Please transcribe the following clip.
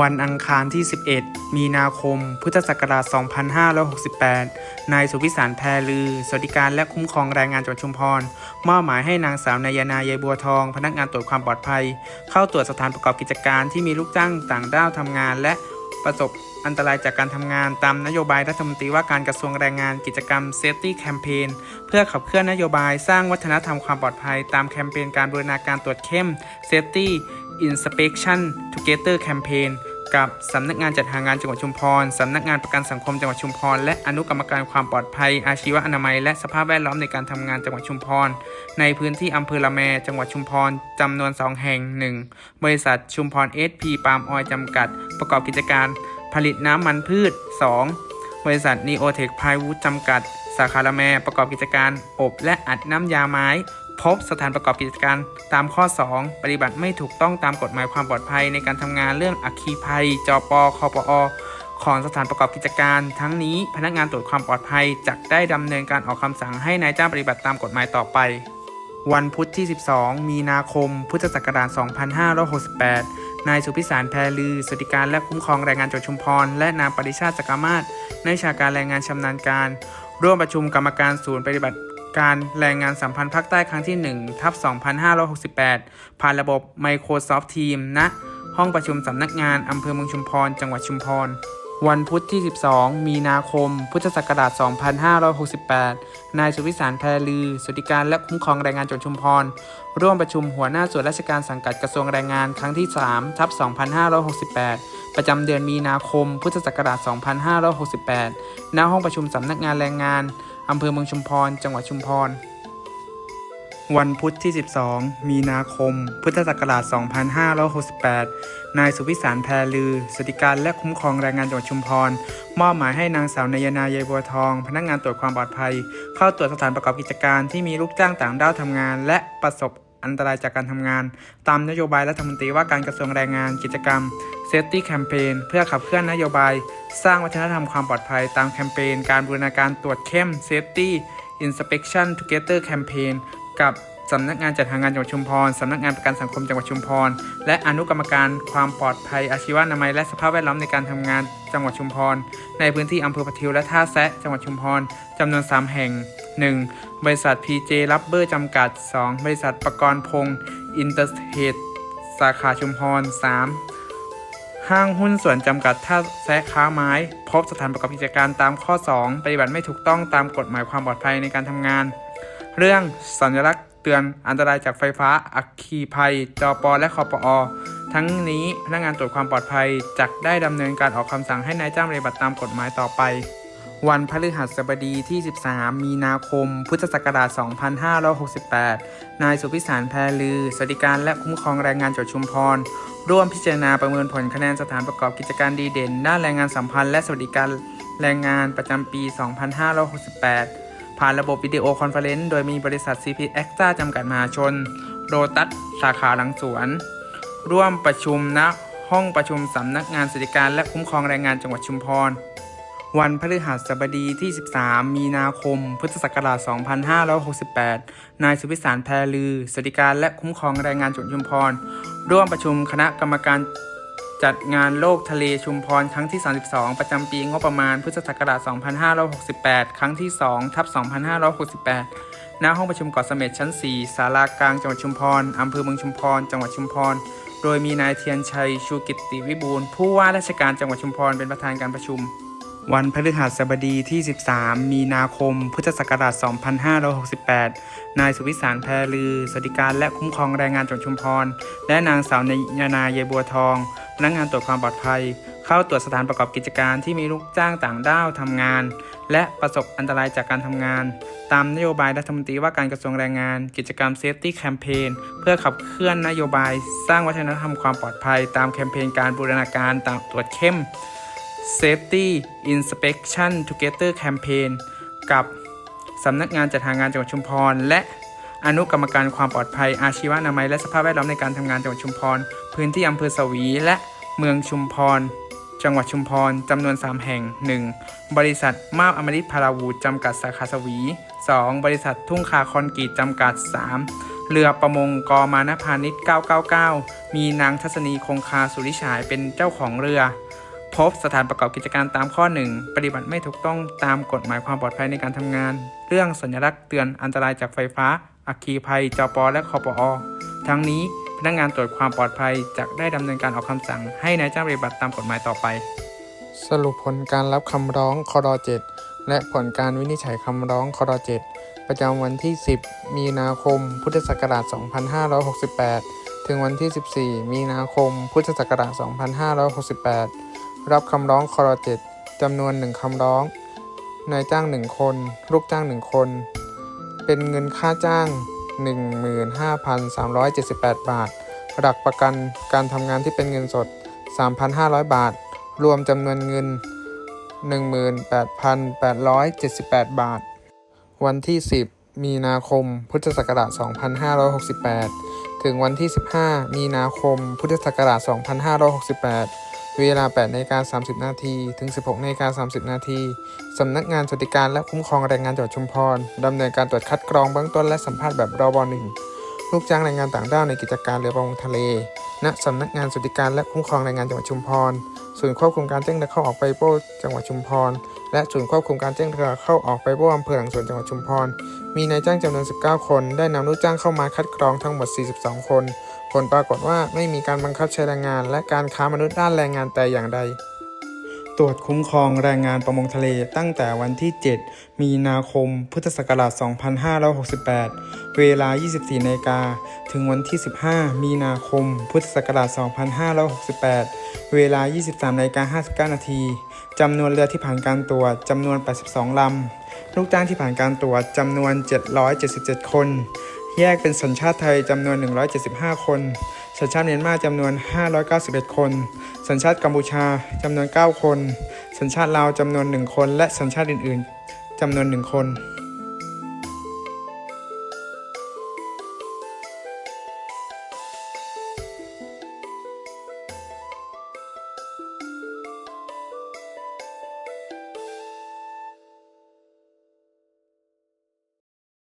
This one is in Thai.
วันอังคารที่ 11 มีนาคม พุทธศักราช 2568 นายสุวิสารแพรลือ สวัสดิการและคุ้มครองแรงงานจังหวัดชุมพร มอบหมายให้นางสาวนายนายายบัวทอง พนักงานตรวจความปลอดภัย เข้าตรวจสถานประกอบกิจการที่มีลูกจ้างต่างด้าวทำงาน และประสบอันตรายจากการทำงานตามนโยบายรัฐมนตรีว่าการกระทรวงแรงงานกิจกรรม Safety Campaign เพื่อขับเคลื่อนนโยบายสร้างวัฒนธรรมความปลอดภัย ตามแคมเปญการบูรณาการตรวจเข้ม Safety Inspection Together Campaign กับสำนักงานจัดหางานจังหวัดชุมพรสำนักงานประกันสังคมจังหวัดชุมพรและอนุกรรมการความปลอดภัย อาชีวอนามัย และสภาพแวดล้อมในการทำงานจังหวัดชุมพร ในพื้นที่อำเภอละแมจังหวัดชุมพรจำนวน 2 แห่ง 1. บริษัทชุมพรเอสพีปาล์มออยจำกัด ประกอบกิจการ ผลิตน้ำมันพืช 2. บริษัทนีโอเทคไพายวูดจำกัด สาขาละแมประกอบกิจการ อบและอัดน้ำยาไม้ พบสถานประกอบกิจการตามข้อ 2 ปฏิบัติไม่ถูกต้องตามกฎหมายความปลอดภัย ในการทำงานเรื่องอัคคีภัย จปคปอของสถานประกอบกิจการ ทั้งนี้พนักงานตรวจความปลอดภัยจะได้ดำเนินการออกคำสั่งให้นายจ้างปฏิบัติตามกฎหมายต่อไป วันพุธที่ 12 มีนาคม พุทธศักราช 2568 นายสุพิสารแพรลือ สวัสดิการและคุ้มครองแรงงานจังหวัดชุมพร และนางปริชาติสกามาศนักวิชาการแรงงานชำนาญการ ร่วมประชุมกรรมการศูนย์ปฏิบัติ การแรงงานสัมพันธ์ภาคใต้ครั้งที่1ทับ2568 ผ่านระบบ Microsoft Teams ณห้องประชุมสำนักงานอำเภอเมืองชุมพร จังหวัดชุมพร วันพุธที่ 12 มีนาคม พุทธศักราช 2568 นายสุวิสารแพรลือ สวัสดิการและคุ้มครองแรงงานจังหวัดชุมพร ร่วมประชุมหัวหน้าส่วนราชการสังกัดกระทรวงแรงงานครั้งที่3ทับ2568 ประจำเดือนมีนาคม พุทธศักราช 2568 ณ ห้องประชุมสำนักงานแรงงาน อำเภอเมืองชุมพร จังหวัดชุมพร วันพุธที่ 12 มีนาคม พุทธศักราช 2568 นายสุวิสารแพรลือ สติการและคุ้มครองแรงงานจังหวัดชุมพร มอบหมายให้นางสาวนายนายายบัวทอง พนักงานตรวจความปลอดภัย เข้าตรวจสถานประกอบกิจการที่มีลูกจ้างต่างด้าวทำงาน และประสบ อันตรายจากการทำงาน ตามนโยบายรัฐมนตรีว่าการกระทรวงแรงงานกิจกรรม Safety Campaign เพื่อขับเคลื่อนนโยบาย สร้างวัฒนธรรมความปลอดภัย ตามแคมเปญการบูรณาการตรวจเข้ม Safety Inspection Together Campaign กับสำนักงานจัดหางานจังหวัดชุมพร สำนักงานประกันสังคมจังหวัดชุมพร และอนุกรรมการความปลอดภัย อาชีวนามัย และสภาพแวดล้อมในการทำงานจังหวัดชุมพร ในพื้นที่อำเภอปะทิวและท่าแซะจังหวัดชุมพรจำนวน 3 แห่ง 1. บริษัท PJ Rubber จำกัด 2. บริษัทประกรณ์พงศ์อินเตอร์เทดสาขาชุมพร 3. ห้างหุ้นส่วนจำกัดท่าแซะค้าไม้ พบสถานประกอบกิจการตามข้อ 2 ปฏิบัติไม่ถูกต้องตามกฎหมายความปลอดภัยในการทำงาน เรื่องสัญลักษณ์เตือนอันตรายจากไฟฟ้า อัคคีภัย จปและคอปอทั้งนี้พนักงานตรวจความปลอดภัยจะได้ดำเนินการออกคำสั่งให้นายจ้างปฏิบัติตามกฎหมายต่อไป วันพฤหัสบดีที่ 13 มีนาคม พุทธศักราช 2568 นายสุพิสารแพรลือ สวัสดิการและคุ้มครองแรงงานจังหวัดชุมพร ร่วมพิจารณาประเมินผลคะแนนสถานประกอบกิจการดีเด่น ด้านแรงงานสัมพันธ์และสวัสดิการแรงงานประจำปี 2568 ผ่านระบบวิดีโอคอนเฟอเรนซ์โดยมีบริษัท CP a c t a จำกัดมหาชน โรตัสสาขาหลังสวน ร่วมประชุมณห้องประชุมสำนักงานสวัสดิการและคุ้มครองแรงงานจังหวัดชุมพร วันพฤหัสบดีที่ 13 มีนาคม พุทธศักราช 2568 นายสุพิสารแพรลือ สวัสดิการและคุ้มครองแรงงานจังหวัดชุมพร ร่วมประชุมคณะกรรมการจัดงานโลกทะเลชุมพร ครั้งที่ 32 ประจำปีงบประมาณ พุทธศักราช 2568 ครั้งที่ 2 ทับ 2568 ณ ห้องประชุมเกาะเสม็ดชั้น 4 ศาลากลางจังหวัดชุมพร อำเภอเมืองชุมพร จังหวัดชุมพร โดยมีนายเทียนชัย ชูกิตติวิบูลผู้ว่าราชการจังหวัดชุมพร เป็นประธานการประชุม วันพฤหัสบดีที่ 13 มีนาคม พุทธศักราช 2568 นายสุวิสารแพรลือ สวัสดิการและคุ้มครองแรงงานจังหวัดชุมพร และนางสาวนายนายายบัวทอง พนักงานตรวจความปลอดภัย เข้าตรวจสถานประกอบกิจการที่มีลูกจ้างต่างด้าวทำงาน และประสบอันตรายจากการทำงาน ตามนโยบายรัฐมนตรีว่าการกระทรวงแรงงาน กิจกรรม Safety Campaign เพื่อขับเคลื่อนนโยบาย สร้างวัฒนธรรมความปลอดภัย ตามแคมเปญการบูรณาการตามตรวจเข้ม Safety Inspection Together Campaign กับสำนักงานจัดหางานจังหวัดชุมพร และอนุกรรมการความปลอดภัย อาชีวนามัย และสภาพแวดล้อมในการทำงานจังหวัดชุมพร พื้นที่อำเภอสวี และเมืองชุมพร จังหวัดชุมพรจำนวน 3 แห่ง 1. บริษัทมาบอมฤตพาราวูดจำกัดสาขาสวี 2. บริษัททุ่งคาคอนกรีตจำกัด 3. เรือประมงกอมานพาณิชย์999 มีนางทัศนีคงคาสุริฉายเป็นเจ้าของเรือ พบสถานประกอบกิจการตามข้อ 1 ปฏิบัติไม่ถูกต้องตามกฎหมายความปลอดภัยในการทำงาน เรื่องสัญลักษณ์เตือนอันตรายจากไฟฟ้า อัคคีภัยจปและคอปอทั้งนี้พนักงานตรวจความปลอดภัยจะได้ดำเนินการออกคำสั่งให้นายจ้างปฏิบัติตามกฎหมายต่อไป สรุปผลการรับคำร้องคร7และผลการวินิจฉัยคำร้องคร7ประจำวันที่ 10 มีนาคม พุทธศักราช 2568 ถึงวันที่ 14 มีนาคม พุทธศักราช 2568 รับคำร้องคร7จำนวน1คำร้อง นายจ้าง1คน ลูกจ้าง1คน เป็นเงินค่าจ้าง 15,378 บาท หลักประกันการทำงานที่เป็นเงินสด 3,500 บาท รวมจำนวนเงิน 18,878 บาท วันที่ 10 มีนาคม พุทธศักราช 2568 ถึงวันที่ 15 มีนาคม พุทธศักราช 2568 เวลา8นาฬิกา30 นาที ถึง 16นาฬิกา30 นาที สำนักงานสวัสดิการและคุ้มครองแรงงานจังหวัดชุมพรดำเนินการตรวจคัดกรองเบื้องต้นและสัมภาษณ์แบบรอบหนึ่งลูกจ้างแรงงานต่างด้าวในกิจการเรือประมงทะเล ณ สำนักงานสวัสดิการและคุ้มครองแรงงานจังหวัดชุมพร ศูนย์ควบคุมการแจ้งเรือเข้าออกไปโป้จังหวัดชุมพร และศูนย์ควบคุมการแจ้งเรือเข้าออกไปโป้อำเภอหลังสวนจังหวัดชุมพร มีนายจ้างจำนวน 19 คน ได้นำลูกจ้างเข้ามาคัดกรองทั้งหมด 42 คน ลปรากฏว่าไม่มีการบังคับใช้แรงงาน และการค้ามนุษย์ด้านแรงงานแต่อย่างใด ตรวจคุ้มครองแรงงานประมงทะเลตั้งแต่วันที่ 7 มีนาคม พุทธศักราช 2568 เวลา 24นาฬิกา ถึงวันที่ 15 มีนาคม พุทธศักราช 2568 เวลา 23นาฬิกา59 นาทีจำนวนเรือที่ผ่านการตรวจจำนวน 82 ลำ ลูกจ้างที่ผ่านการตรวจจำนวน 777 คน แยกเป็นสัญชาติไทยจำนวน 175 คน สัญชาติเมียนมาจำนวน 591 คน สัญชาติกัมพูชาจำนวน 9 คน สัญชาติลาวจำนวน 1 คน และสัญชาติอื่น ๆจำนวน 1 คน